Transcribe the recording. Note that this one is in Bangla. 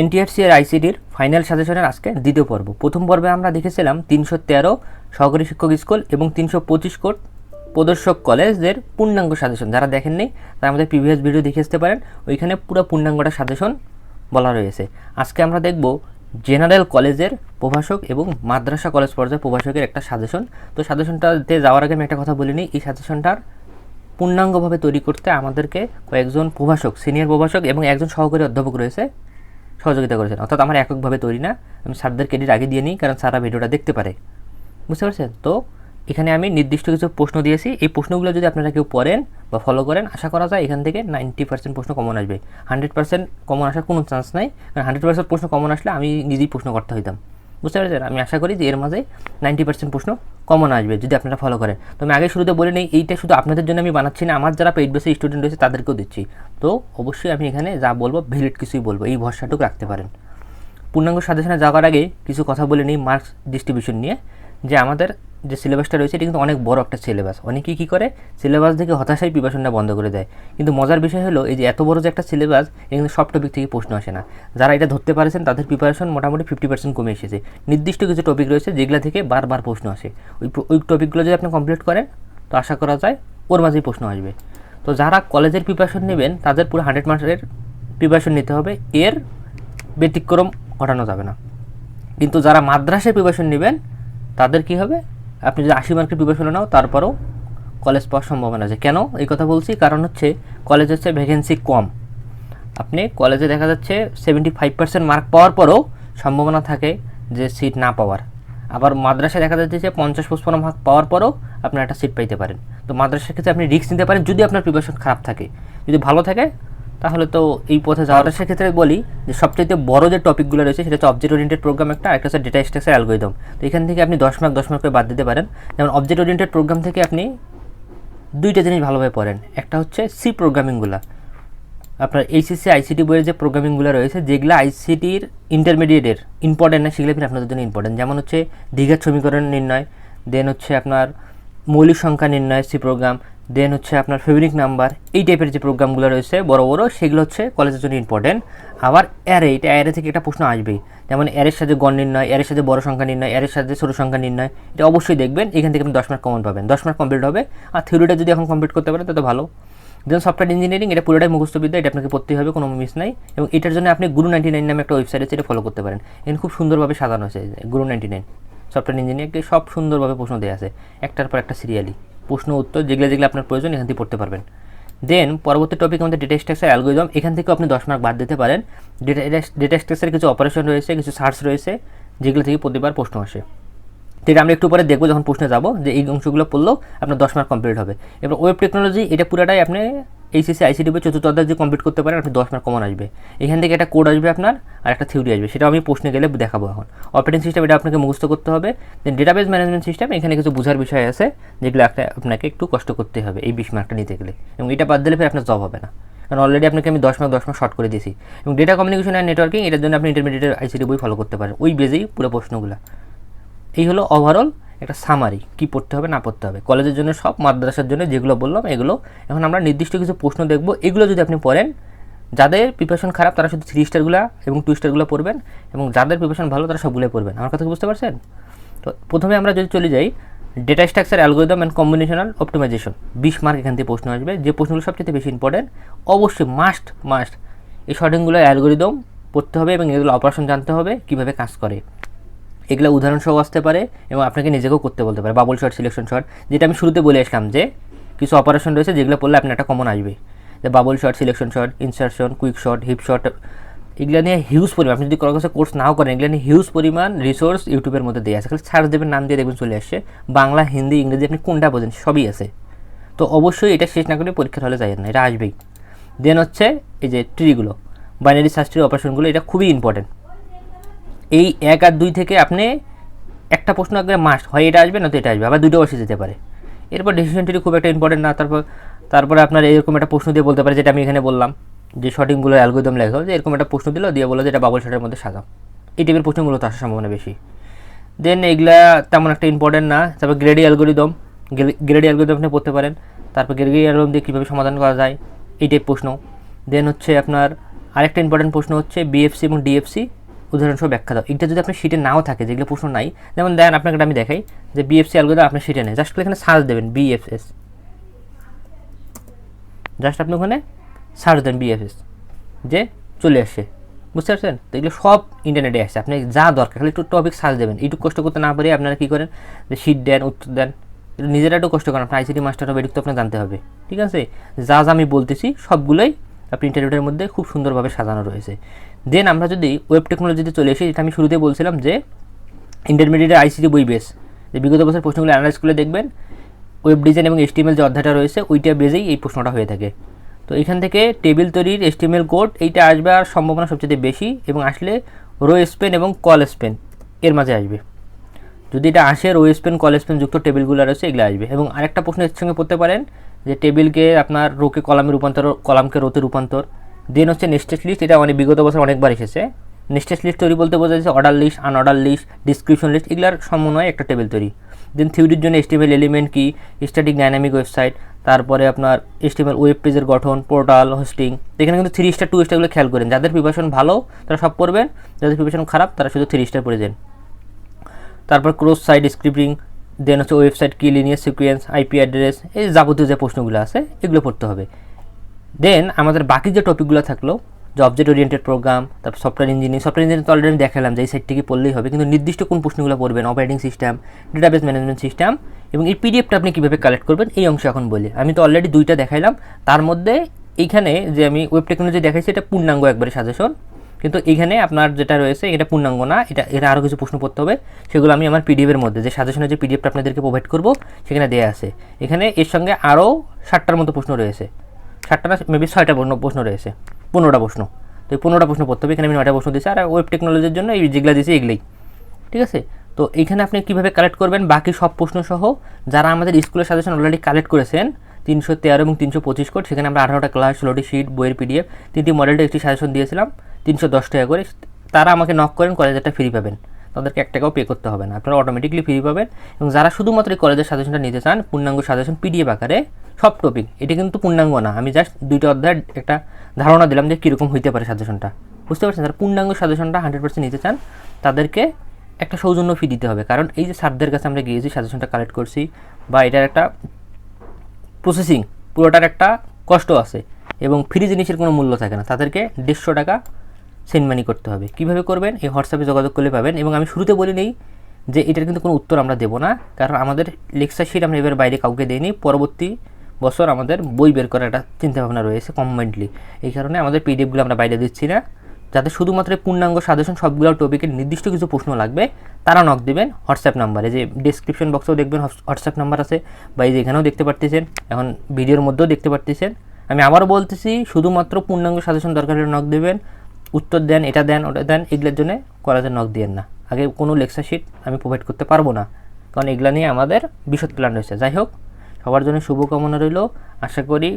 এনটিআরসি এর আইসিডির ফাইনাল সাজেশনের আজকে দ্বিতীয় পর্ব। প্রথম পর্বে আমরা দেখেছিলাম তিনশো তেরো সহকারী শিক্ষক স্কুল এবং তিনশো পঁচিশ কোট প্রদর্শক কলেজের পূর্ণাঙ্গ সাজেশন যারা দেখেননি, তারা আমাদের প্রিভিয়াস ভিডিও দেখে আসতে পারেন। ওইখানে পুরো পূর্ণাঙ্গটা সাজেশন বলা রয়েছে। আজকে আমরা দেখব জেনারেল কলেজের প্রভাষক এবং মাদ্রাসা কলেজ পর্যায়ে প্রভাষকের একটা সাজেশন তো সাজেশনটাতে যাওয়ার আগে আমি একটা কথা বলিনি এই সাজেশনটার পূর্ণাঙ্গভাবে তৈরি করতে আমাদেরকে কয়েকজন প্রভাষক সিনিয়র প্রভাষক এবং একজন সহকারী অধ্যাপক রয়েছে। সহযোগিতা করেছেন। অর্থাৎ আমার এককভাবে তৈরি না, আমি স্যারদের ক্রেডিট আগে দিয়ে নিই, কারণ সারা ভিডিওটা দেখতে পারে। বুঝতে পারছেন? তো এখানে আমি নির্দিষ্ট কিছু প্রশ্ন দিয়েছি। এই প্রশ্নগুলো যদি আপনারা কেউ পড়েন বা ফলো করেন, আশা করা যায় এখান থেকে নাইনটি পার্সেন্ট প্রশ্ন কমন আসবে। হান্ড্রেড পার্সেন্ট কমন আসার কোনো চান্স নাই। কারণ হান্ড্রেড পার্সেন্ট প্রশ্ন কমন আসলে আমি নিজেই প্রশ্ন করতে হইতাম। বুঝতে পেরেছেন? আমি আশা করি যে এর মাঝে নাইনটি পার্সেন্ট প্রশ্ন কমন আসবে, যদি আপনারা ফলো করেন। তো আমি আগে শুরুতে বলে নিই, এইটা শুধু আপনাদের জন্য আমি বানাচ্ছি না, আমার যারা পেইড বেসে স্টুডেন্ট রয়েছে তাদেরকেও দিচ্ছি। তো অবশ্যই আমি এখানে যা বলব ভ্যালিড কিছুই বলব, এই ভরসাটুকু রাখতে পারেন। পূর্ণাঙ্গ সাজেশনে যাওয়ার আগে কিছু কথা বলে নিই মার্কস ডিস্ট্রিবিউশন নিয়ে। যে আমাদের যে সিলেবাসটা রয়েছে, এটা কিন্তু অনেক বড় একটা সিলেবাস অনেকেই কী করে? সিলেবাস থেকে হতাশাই প্রিপারেশনটা বন্ধ করে দেয়। কিন্তু মজার বিষয় হলো, এই যে এত বড় যে একটা সিলেবাস এটা কিন্তু সব টপিক থেকে প্রশ্ন আসে না। যারা এটা ধরতে পারেছেন, তাদের প্রিপারেশন মোটামুটি ফিফটি পার্সেন্ট কমে এসেছে। নির্দিষ্ট কিছু টপিক রয়েছে, যেগুলো থেকে বারবার প্রশ্ন আসে। ওই ওই টপিকগুলো যদি আপনি কমপ্লিট করেন, তো আশা করা যায় ওর মাঝেই প্রশ্ন আসবে। তো যারা কলেজের প্রিপারেশন নেবেন, তাদের পুরো হান্ড্রেড মার্কসের প্রিপারেশন নিতে হবে। এর ব্যতিক্রম ঘটানো যাবে না। কিন্তু যারা মাদ্রাসায় প্রিপারেশন নেবেন তাদের কি হবে? আপনি যদি আশি মার্কের প্রিপারেশন নাও, তারপরেও কলেজ পাওয়ার সম্ভাবনা আছে। কেন? এই কথা বলছি, কারণ হচ্ছে কলেজ হচ্ছে ভ্যাকেন্সি কম। আপনি কলেজে দেখা যাচ্ছে সেভেন্টি ফাইভ পার্সেন্ট মার্ক পাওয়ার পরেও সম্ভাবনা থাকে যে সিট না পাওয়ার। আবার মাদ্রাসায় দেখা যাচ্ছে যে পঞ্চাশ পঁচপন্ন মার্ক পাওয়ার পরেও আপনি একটা সিট পাইতে পারেন। তো মাদ্রাসার ক্ষেত্রে আপনি রিস্ক নিতে পারেন যদি আপনার প্রিপারেশন খারাপ থাকে। যদি ভালো থাকে তাহলে তো এই পথে যাওয়াটা সেক্ষেত্রে বলি যে সবচেয়ে বড় যে টপিকগুলো রয়েছে সেটা হচ্ছে অবজেক্ট ওরিয়েন্টেড প্রোগ্রাম একটা আর একটা হচ্ছে ডেটা স্ট্রাকচার অ্যালগোরিদম তো এখান থেকে আপনি দশ মার্ক দশ মার্ক করে বাদ দিতে পারেন। যেমন অবজেক্ট ওরিয়েন্টেড প্রোগ্রাম থেকে আপনি দুইটা জিনিস ভালোভাবে পড়েন। একটা হচ্ছে সি প্রোগ্রামিংগুলো আপনার এইচএসসি আইসিটি বইয়ের যে প্রোগ্রামিংগুলো রয়েছে যেগুলো আইসিটির ইন্টারমিডিয়েটের ইম্পর্টেন্ট না সেগুলো কিন্তু আপনাদের জন্য ইম্পর্টেন্ট যেমন হচ্ছে দীঘার সমীকরণ নির্ণয় দেন হচ্ছে আপনার মৌলিক সংখ্যা নির্ণয় সি প্রোগ্রাম দেন হচ্ছে আপনার ফেব্রিক নাম্বার এই টাইপের যে প্রোগ্রামগুলো রয়েছে, বড় বড়, সেগুলো হচ্ছে কলেজের জন্য ইম্পর্টেন্ট আবার অ্যারে এটা অ্যারে থেকে একটা প্রশ্ন আসবেই। যেমন অ্যারের সাথে গণ নির্ণয় অ্যারের সাথে বড় সংখ্যা নির্ণয় অ্যারের সাথে ছোটো সংখ্যা নির্ণয়, এটা অবশ্যই দেখবেন, এখান থেকে আপনি দশ মার্ক কমন পাবেন। দশ মার্ক কমপ্লিট হবে, আর থিওরিটা যদি এখন কমপ্লিট করতে পারেন তত ভালো। দেন সফটওয়্যার ইঞ্জিনিয়ারিং এটা পুরোটাই মুখস্থবিদ্যা এটা আপনাকে পড়তেই হবে, কোনো মিস নাই। এবং এটার জন্য আপনি গুরু নাইনটি নাইন নামে একটা ওয়েবসাইট আছে, এটা ফলো করতে পারেন। এখানে খুব সুন্দরভাবে সাজানো হয়েছে গুরু নাইনটি নাইন সফটওয়্যার ইঞ্জিনিয়ারিংকে সব সুন্দরভাবে প্রশ্ন দেওয়া আছে। একটার পর একটা সিরিয়ালি। প্রশ্ন, উত্তর, যেগুলো যেগুলো আপনার প্রয়োজন, এখান থেকে পড়তে পারবেন। দেন পরবর্তী টপিক আমাদের ডেটা স্ট্রাকচার অ্যালগোরিদম এখান থেকে আপনি দশ মার্ক বাদ দিতে পারেন। ডেটা ডেটা স্ট্রাকচারের কিছু অপারেশন রয়েছে, কিছু সার্চ রয়েছে, যেগুলো থেকে প্রতিবার প্রশ্ন আসে। এটা আমরা একটু পরে দেখব যখন প্রশ্নে যাব যে এই অংশগুলো পড়লেও আপনার দশ মার্ক কমপ্লিট হবে। এবার ওয়েব টেকনোলজি এটা পুরোটাই আপনি এইচএসসি আইসিডি বই চতুর্থ অধ্যায় যদি কমপ্লিট করতে পারেন আপনি দশ মার্ক কমন আসবে। এখান থেকে একটা কোড আসবে আপনার, আর একটা থিওরি আসবে। সেটা আমি প্রশ্নে গেলে দেখাবো এখন। অপারেটিং সিস্টেম এটা আপনাকে মুখস্থ করতে হবে। দেন ডেটাবেস ম্যানেজমেন্ট সিস্টেম এখানে কিছু বোঝার বিষয় আছে, যেগুলো আপনাকে একটু কষ্ট করতে হবে এই বিশ মার্কটা নিতে গেলে। এবং এটা বাদ দিলে ফের আপনার জব হবে না। কারণ অলরেডি আপনাকে আমি দশ মার্ক দশ মার্ক শর্ট করে দিয়েছি। এবং ডেটা কমিউনিকেশন অ্যান্ড নেটওয়ার্কিং এটার জন্য আপনি ইন্টারমিডিয়েট আইসিডি বই ফলো করতে পারেন। ওই বেজেই পুরো প্রশ্নগুলো। এই হলো ওভারঅল একটা সামারি কি পড়তে হবে, না পড়তে হবে। কলেজের জন্য সব, মাদ্রাসার জন্য যেগুলো বললাম, এগুলো। এখন আমরা নির্দিষ্ট কিছু প্রশ্ন দেখব। এগুলো যদি আপনি পড়েন, যাদের প্রিপারেশন খারাপ, তারা শুধু থ্রি স্টারগুলো এবং টু স্টারগুলো পড়বেন এবং যাদের প্রিপারেশন ভালো, তারা সবগুলোই পড়বেন। আমার কথা বুঝতে পারছেন? তো প্রথমে আমরা যদি চলে যাই data structure algorithm and combinational optimisation বিশ মার্ক এখান থেকে প্রশ্ন আসবে। যে প্রশ্নগুলো সবচেয়ে বেশি ইম্পর্টেন্ট অবশ্যই মাস্ট মাস্ট এই শর্টিংগুলো অ্যালগোরিদম পড়তে হবে এবং এগুলো অপারেশন জানতে হবে, কীভাবে কাজ করে। এগুলো উদাহরণসহ আসতে পারে এবং আপনাকে নিজেকেও করতে বলতে পারে বাবল শট সিলেকশন শট যেটা আমি শুরুতে বলে আসলাম যে কিছু অপারেশন রয়েছে যেগুলো পড়লে আপনার একটা কমন আসবে। যে bubble sort selection sort insertion quick sort heap sort এগুলো নিয়ে হিউজ পরিমাণ, আপনি যদি কোনো কাছে কোর্স নাও করেন, এগুলো নিয়ে হিউজ পরিমাণ রিসোর্স ইউটিউবের মধ্যে দেওয়া আছে। খালি সার্চ দেবেন, নাম দিয়ে দেখবেন চলে আসছে। বাংলা, হিন্দি, ইংরেজি আপনি কোনটা বোঝেন, সবই আছে। তো অবশ্যই এটা শেষ না করে পরীক্ষার হলে যাই না, এটা আসবেই। দেন হচ্ছে এই যে ট্রিগুলো বাইনারি সার্চ ট্রি অপারেশনগুলো এটা খুবই ইম্পর্টেন্ট এই এক আর দুই থেকে আপনি একটা প্রশ্ন আগে মাস্ট হয় এটা আসবে না তো এটা আসবে, আবার দুটো বসে যেতে পারে। এরপর ডিসিশন ট্রি খুব একটা ইম্পর্টেন্ট না, তারপর, তারপরে আপনার এরকম একটা প্রশ্ন দিয়ে বলতে পারে, যেটা আমি এখানে বললাম, যে শর্টিংগুলো অ্যালগোদম লেখা যে এরকম একটা প্রশ্ন দিল, দিয়ে বলো যে এটা বাবল শটের মধ্যে সাজাও। এই টাইপের প্রশ্নগুলো তো আসার সম্ভাবনা বেশি। দেন এগুলা তেমন একটা ইম্পর্টেন্ট না, তারপর গ্রেডি অ্যালগোরিদম গ্রেডি অ্যালগোরিদম আপনি পড়তে পারেন, তারপর গ্রেডি অ্যালগোরিদম দিয়ে কীভাবে সমাধান করা যায়, এই টাইপ প্রশ্ন। দেন হচ্ছে আপনার আরেকটা ইম্পর্টেন্ট প্রশ্ন হচ্ছে বিএফসি এবং ডিএফসি উদাহরণসহ ব্যাখ্যা দাও। এটা যদি আপনার শিটে নাও থাকে, যেগুলো প্রশ্ন নাই, যেমন দেন আপনাকে আমি দেখাই যে বিএফসি অ্যালগোরিদম আপনার শিটে নেই জাস্ট এখানে সার্চ দেবেন বিএফএস জাস্ট আপনি ওখানে সার্চ দেন বিএফএস যে চলে আসে। বুঝতে পারছেন? তো এগুলো সব ইন্টারনেটে আসছে আপনি যা দরকার, খালি একটু টপিক সার্চ দেবেন। একটু কষ্ট করতে না পারে আপনারা কী করেন? যে শিট দেন, উত্তর দেন। নিজেরা একটু কষ্ট করেন। আপনার আইসিটি মাস্টার হবে, এটুকু তো আপনার জানতে হবে। ঠিক আছে? যা যা আমি বলতেছি, সবগুলোই আপনি ইন্টারনেটের মধ্যে খুব সুন্দরভাবে সাজানো রয়েছে। দেন আমরা যদি ওয়েব টেকনোলজিতে চলে এসে যেটা আমি শুরুতে বলছিলাম যে ইন্টারমিডিয়েট আইসিটি বই বেস যে বিগত বছর প্রশ্নগুলো অ্যানালাইজ করে দেখবেন ওয়েব ডিজাইন এবং এসটিএমএল যে অধ্যায়টা রয়েছে, ওইটা বেজেই এই প্রশ্নটা হয়ে থাকে। তো এখান থেকে টেবিল তৈরির এসটিএমএল কোড এইটা আসবে আর সম্ভাবনা সবচেয়ে বেশি এবং আসলে রো স্পেন এবং কল স্পেন এর মাঝে আসবে। যদি এটা আসে রো স্পেন কল স্পেন যুক্ত টেবিলগুলো রয়েছে, এগুলো আসবে। এবং আরেকটা প্রশ্ন এর সঙ্গে পড়তে পারেন, যে টেবিলকে আপনার রোকে কলামে রূপান্তর কলামকে রোতে রূপান্তর দেন হচ্ছে নেস্টেড লিস্ট এটা অনেক বিগত বছর অনেকবার এসেছে। নেস্টেড লিস্ট তৈরি বলতে বোঝা যাচ্ছে order list unorder list description list এগুলার সমন্বয়ে একটা টেবিল তৈরি। দেন থিওরির জন্য এস্টিমেল এলিমেন্ট কি? স্ট্যাটিক ডাইনামিক ওয়েবসাইট তারপরে আপনার এস্টিমেল ওয়েব পেজের গঠন পোর্টাল হোস্টিং এখানে কিন্তু থ্রি স্টার টু স্টারগুলো খেয়াল করেন। যাদের প্রিপারেশন ভালো, তারা সব পড়বেন। যাদের প্রিপারেশন খারাপ, তারা শুধু থ্রি স্টার পড়ে যান। তারপর ক্রস সাইট স্ক্রিপ্টিং দেন হচ্ছে ওয়েবসাইট কি লিনিয়ার সিকুয়েন্স আইপি অ্যাড্রেস এই যাবতীয় যে প্রশ্নগুলো আছে, এগুলো পড়তে হবে। দেন আমাদের বাকি যে টপিকগুলো থাকল যে অবজেক্ট ওরিয়েন্টেড প্রোগ্রাম তারপর সফটওয়্যার ইঞ্জিনিয়ারিং সফটওয়্যার ইঞ্জিনিয়ারিং তো অলরেডি দেখালাম যে এই সাইট থেকে পড়লেই হবে, কিন্তু নির্দিষ্ট কোন প্রশ্নগুলো পড়বেন operating system database management system এবং এই পিডিএফটা আপনি কীভাবে কালেক্ট করবেন, এই অংশ এখন বলি। আমি তো অলরেডি দুইটা দেখাইলাম, তার মধ্যে এইখানে যে আমি ওয়েব টেকনোলজি দেখাইছি, এটা পূর্ণাঙ্গ একবারে সাজেশন কিন্তু এখানে আপনার যেটা রয়েছে, এটা পূর্ণাঙ্গ না, এটা এটা আরও কিছু প্রশ্ন পড়তে হবে, সেগুলো আমি আমার পিডিএফের মধ্যে, যে সাজেশনের যে পিডিএফটা আপনাদেরকে প্রোভাইড করব, সেখানে দেওয়া আছে। এখানে এর সঙ্গে আরও ষাটটার মতো প্রশ্ন রয়েছে। ষাটটা না মেবি ছয়টা প্রশ্ন প্রশ্ন রয়েছে। পনেরোটা প্রশ্ন। তো এই পনেরোটা প্রশ্ন পড়তে হবে, এখানে আমি নয়টা প্রশ্ন দিয়েছি, আর ওয়েব টেকনোলজির জন্য এই যেগুলো দিয়েছি এগুলোই। ঠিক আছে? তো এইখানে আপনি কীভাবে কালেক্ট করবেন? বাকি সব প্রশ্ন সহ যারা আমাদের স্কুলের সাজেশন অলরেডি কালেক্ট করেছেন, তিনশো তেরো এবং তিনশো পঁচিশ কোড সেখানে আমরা আঠারোটা ক্লাস ষোলোটি শিট বইয়ের পিডিএফ তিনটি মডেলটা একটি সাজেশন দিয়েছিলাম, তিনশো দশ টাকা করে। তারা আমাকে নক করেন কলেজেরটা ফ্রি পাবেন। তাদেরকে এক টাকাও পে করতে হবে না। আপনারা অটোমেটিকলি ফ্রি পাবেন। এবং যারা শুধুমাত্র এই কলেজের সাজেশনটা নিতে চান, পূর্ণাঙ্গ সাজেশন পিডিএফ আকারে সব টপিক এটা কিন্তু পূর্ণাঙ্গ না। আমি জাস্ট দুইটা অধ্যায়ের একটা ধারণা দিলাম যে কীরকম হইতে পারে সাজেশনটা বুঝতে পারছেন? যারা পূর্ণাঙ্গ সাজেশনটা হান্ড্রেড পার্সেন্ট নিতে চান, তাদেরকে একটা সৌজন্য ফি দিতে হবে। কারণ এই যে স্যারদের কাছে আমরা গিয়েছি সাজেশনটা কালেক্ট করছি, বা এটার একটা প্রসেসিং পুরোটার একটা কষ্ট আছে এবং ফ্রি জিনিসের কোনো মূল্য থাকে না। তাদেরকে দেড়শো টাকা সেন্ড মানি করতে হবে। কীভাবে করবেন? এই হোয়াটসঅ্যাপে যোগাযোগ করলে পাবেন এবং আমি শুরুতে বলি নেই যে এটার কিন্তু কোনো উত্তর আমরা দেবো না। কারণ আমাদের লেকচার শিট আমরা এবার বাইরে কাউকে দিইনি। পরবর্তী বছর আমাদের বই বের করার একটা চিন্তাভাবনা রয়েছে কম্বাইন্ডলি এই কারণে আমাদের পিডিএফগুলো আমরা বাইরে দিচ্ছি না। যাতে শুধুমাত্র পূর্ণাঙ্গ সাজেশন সবগুলো টপিকের নির্দিষ্ট কিছু প্রশ্ন লাগবে, তারা নক দেবেন হোয়াটসঅ্যাপ নাম্বারে যে ডিসক্রিপশন বক্সেও দেখবেন হোয়াটসঅ্যাপ নাম্বার আছে, বা এই যে এখানেও দেখতে পারতেছেন, এখন ভিডিওর মধ্যেও দেখতে পারতেছেন। আমি আবারও বলতেছি, শুধুমাত্র পূর্ণাঙ্গ সাজেশন দরকার হলে নক দেবেন, উত্তর দেন, এটা দেন, ওটা দেন, এগুলোর জন্য কলেজে নক দিয়েন না। আগে কোনো লেকচার শিট আমি প্রোভাইড করতে পারব না, কারণ এগুলো নিয়ে আমাদের বিশদ প্ল্যান রয়েছে। যাই হোক সবার জন্য শুভকামনা রইল। আশা করি